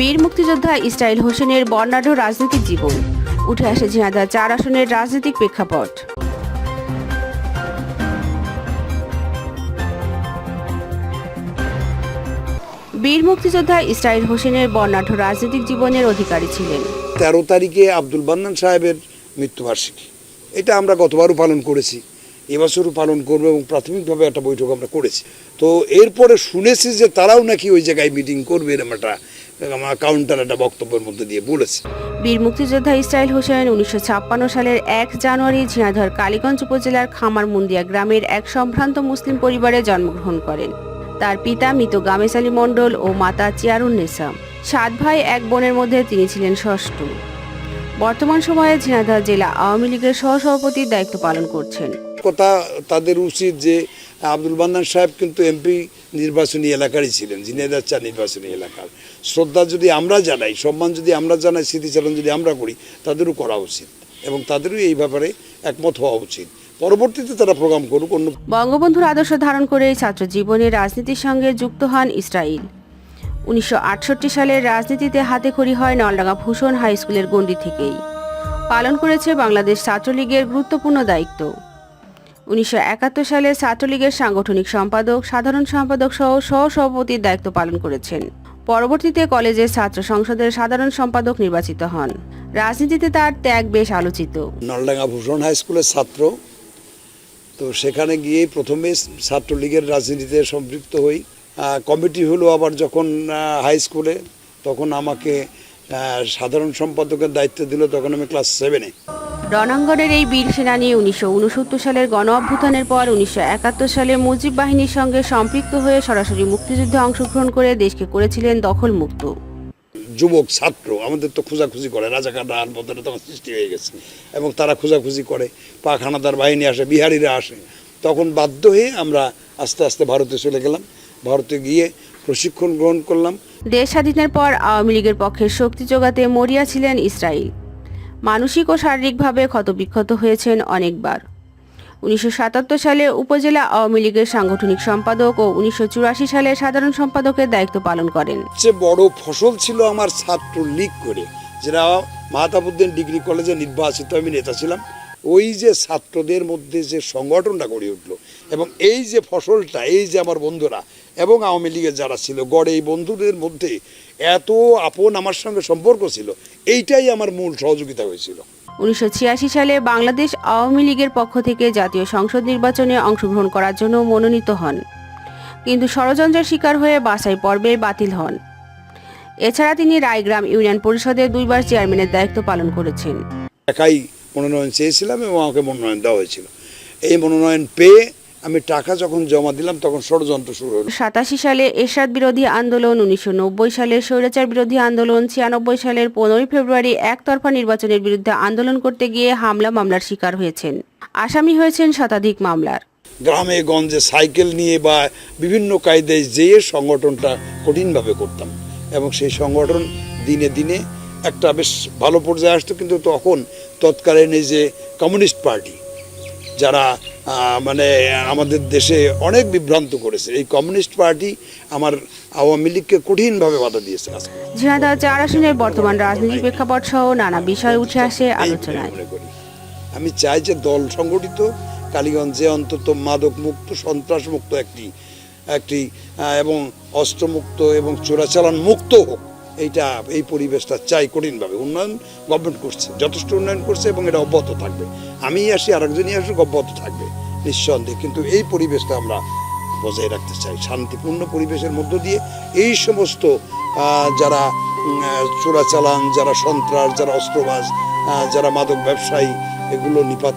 বীর মুক্তিযোদ্ধা ইসরাইল হোসেনের বর্ণাঢ্য রাজনৈতিক জীবন। উঠে আসে ঝিনাদা চার আসনের রাজনৈতিক প্রেক্ষাপট। বীর মুক্তিযোদ্ধা ইসরাইল হোসেনের বর্ণাঢ্য রাজনৈতিক জীবনের অধিকারী ছিলেন। তেরো তারিখে আব্দুল বান্নান সাহেবের মৃত্যুবার্ষিকী। এটা আমরা গতবারও পালন করেছি। এবছরও পালন করব এবং প্রাথমিকভাবে একটা বৈঠক আমরা করেছি। তো এরপরে শুনেছি যে তারাও নাকি ওই জায়গায় মিটিং করবে এরকম একটা আমার কাউন্টার একটা বক্তব্যের মধ্যে দিয়ে বলেছে। বীর মুক্তিযোদ্ধা ইসরাইল হোসেন উনিশশো ছাপ্পান্ন সালের এক জানুয়ারি ঝিনাধর কালীগঞ্জ উপজেলার খামারমুন্দিয়া গ্রামের এক সম্ভ্রান্ত মুসলিম পরিবারে জন্মগ্রহণ করেন। তার পিতা মৃত গামেস আলী মণ্ডল ও মাতা চিয়ারুন্নেসা সাত ভাই এক বোনের মধ্যে তিনি ছিলেন ষষ্ঠ। বর্তমান সময়ে ঝিনাইদহ জেলা আওয়ামী লীগের সহসভাপতির দায়িত্ব পালন করছেন। কথা তাদের উচিত যে আব্দুল বান্দান সাহেব কিন্তু এমপি নির্বাচনী এলাকারই ছিলেন ঝিনাইদার চা নির্বাচনী এলাকার। শ্রদ্ধা যদি আমরা জানাই, সম্মান যদি আমরা জানাই, স্মৃতিচারণ যদি আমরা করি, তাদেরও করা উচিত এবং তাদেরও এই ব্যাপারে একমত হওয়া উচিত। পরবর্তীতে তারা প্রোগ্রাম করুক, অন্য বঙ্গবন্ধুর আদর্শ ধারণ করে ছাত্র জীবনে রাজনীতির সঙ্গে যুক্ত হন ইসরাইল। উনিশশো সালের রাজনীতিতে হাতেখড়ি হয় নলডাঙ্গা ভূষণ হাই স্কুলের গণ্ডি থেকেই। পালন করেছে বাংলাদেশ ছাত্রলীগের গুরুত্বপূর্ণ দায়িত্ব। উনিশশো একাত্তর সালে ছাত্রলীগের সাংগঠনিক সম্পাদক, সাধারণ সম্পাদক সহ সহসভাপতির দায়িত্ব পালন করেছেন। পরবর্তীতে কলেজের ছাত্র সংসদের সাধারণ সম্পাদক নির্বাচিত হন। রাজনীতিতে তার ত্যাগ বেশ আলোচিত। নলডাঙ্গা ভূষণ হাই স্কুলের ছাত্র। তো সেখানে গিয়ে প্রথমে ছাত্রলীগের রাজনীতিতে সম্পৃক্ত হই। কমিটি হলো আবার যখন হাই স্কুলে, তখন আমাকে সাধারণ সম্পাদকের দায়িত্ব দিল, তখন আমি ক্লাস সেভেনে। রণাঙ্গনের এই বীর সেনানী উনিশশো সালের গণ অভ্যুত্থানের পর উনিশশো একাত্তর সালে মুজিব বাহিনীর সঙ্গে সম্পৃক্ত হয়ে সরাসরি মুক্তিযুদ্ধে অংশগ্রহণ করে দেশকে করেছিলেন দখল মুক্ত যুবক ছাত্র আমাদের তো খোঁজাখুঁজি করে। আলপতনে তখন সৃষ্টি হয়ে গেছে। এবং তারা খোঁজাখুঁজি করে। পাক হানাদার বাহিনী আসে বিহারিরা আসে। তখন বাধ্য হয়ে আমরা আস্তে আস্তে ভারতে চলে গেলাম। ভারতে গিয়ে প্রশিক্ষণ গ্রহণ করলাম। দেশ স্বাধীনের পর আওয়ামী লীগের পক্ষে শক্তি যোগাতে মরিয়া ছিলেন ইসরায়েল মানসিক ও শারীরিকভাবে ক্ষতবিক্ষত হয়েছেন অনেকবার। উনিশশো সাতাত্তর সালে উপজেলা আওয়ামী লীগের সাংগঠনিক সম্পাদক ও উনিশশো চুরাশি সালে সাধারণ সম্পাদকের দায়িত্ব পালন করেন। যে বড় ফসল ছিল আমার ছাত্র লীগ করে, যেটা মাহতাবুদ্দিন ডিগ্রি কলেজে নির্বাচিত আমি নেতা ছিলাম। ওই যে ছাত্রদের মধ্যে যে সংগঠনটা গড়ে উঠল এবং এই যে ফসলটা এই যে আমার বন্ধুরা এবং আওয়ামী লীগের যারা ছিল গড়ে এই বন্ধুদের মধ্যে এত আপন আমার সঙ্গে সম্পর্ক ছিল এইটাই আমার মূল সহযোগিতা হয়েছিল। উনিশশো ছিয়াশি সালে বাংলাদেশ আওয়ামী লীগের পক্ষ থেকে জাতীয় সংসদ নির্বাচনে অংশগ্রহণ করার জন্য মনোনীত হন। কিন্তু ষড়যন্ত্রের শিকার হয়ে বাছাই পর্বে বাতিল হন। এছাড়া তিনি রায়গ্রাম ইউনিয়ন পরিষদের দুইবার চেয়ারম্যানের দায়িত্ব পালন করেছেন। একাই মনোনয়ন চেয়েছিলাম এবং আমাকে মনোনয়ন দেওয়া হয়েছিল। এই মনোনয়ন পেয়ে আমি টাকা যখন জমা দিলাম তখন ষড়যন্ত্র শুরু হলো। সাতাশি সালে এরশাদ বিরোধী আন্দোলন উনিশশো নব্বই সালের স্বৈরাচার বিরোধী আন্দোলন ছিয়ানব্বই সালের পনেরোই ফেব্রুয়ারি একতরফা নির্বাচনের বিরুদ্ধে আন্দোলন করতে গিয়ে হামলা মামলার শিকার হয়েছেন। আসামি হয়েছেন শতাধিক মামলার। গ্রামে গঞ্জে সাইকেল নিয়ে বা বিভিন্ন কায়দায় যেয়ে সংগঠনটা কঠিনভাবে করতাম এবং সেই সংগঠন দিনে দিনে একটা বেশ ভালো পর্যায়ে আসতো কিন্তু তখন তৎকালীন এই যে কমিউনিস্ট পার্টি যারা মানে আমাদের দেশে অনেক বিভ্রান্ত করেছে এই কমিউনিস্ট পার্টি আমার আওয়ামী লীগকে কঠিনভাবে বাধা দিয়েছে ঝিনাইদহ চার আসনের বর্তমান রাজনৈতিক প্রেক্ষাপট সহ নানা বিষয় উঠে আসে আলোচনায়। আমি চাই যে দল সংগঠিত কালীগঞ্জে অন্তত মাদক মুক্ত সন্ত্রাস মুক্ত একটি একটি এবং অস্ত্রমুক্ত এবং চোরাচালান মুক্ত হোক। এইটা এই পরিবেশটা চাই কঠিনভাবে। উন্নয়ন গভর্নমেন্ট করছে যথেষ্ট উন্নয়ন করছে এবং এটা অব্যাহত থাকবে। আমি আসি আরেকজনই আসুক অব্যাহত থাকবে নিঃসন্দেহে। কিন্তু এই পরিবেশটা আমরা বজায় রাখতে চাই শান্তিপূর্ণ পরিবেশের মধ্য দিয়ে। এই সমস্ত যারা চোরাচালান যারা সন্ত্রাস যারা অস্ত্রবাজ আহ, যারা মাদক ব্যবসায়ী এগুলো নিপাত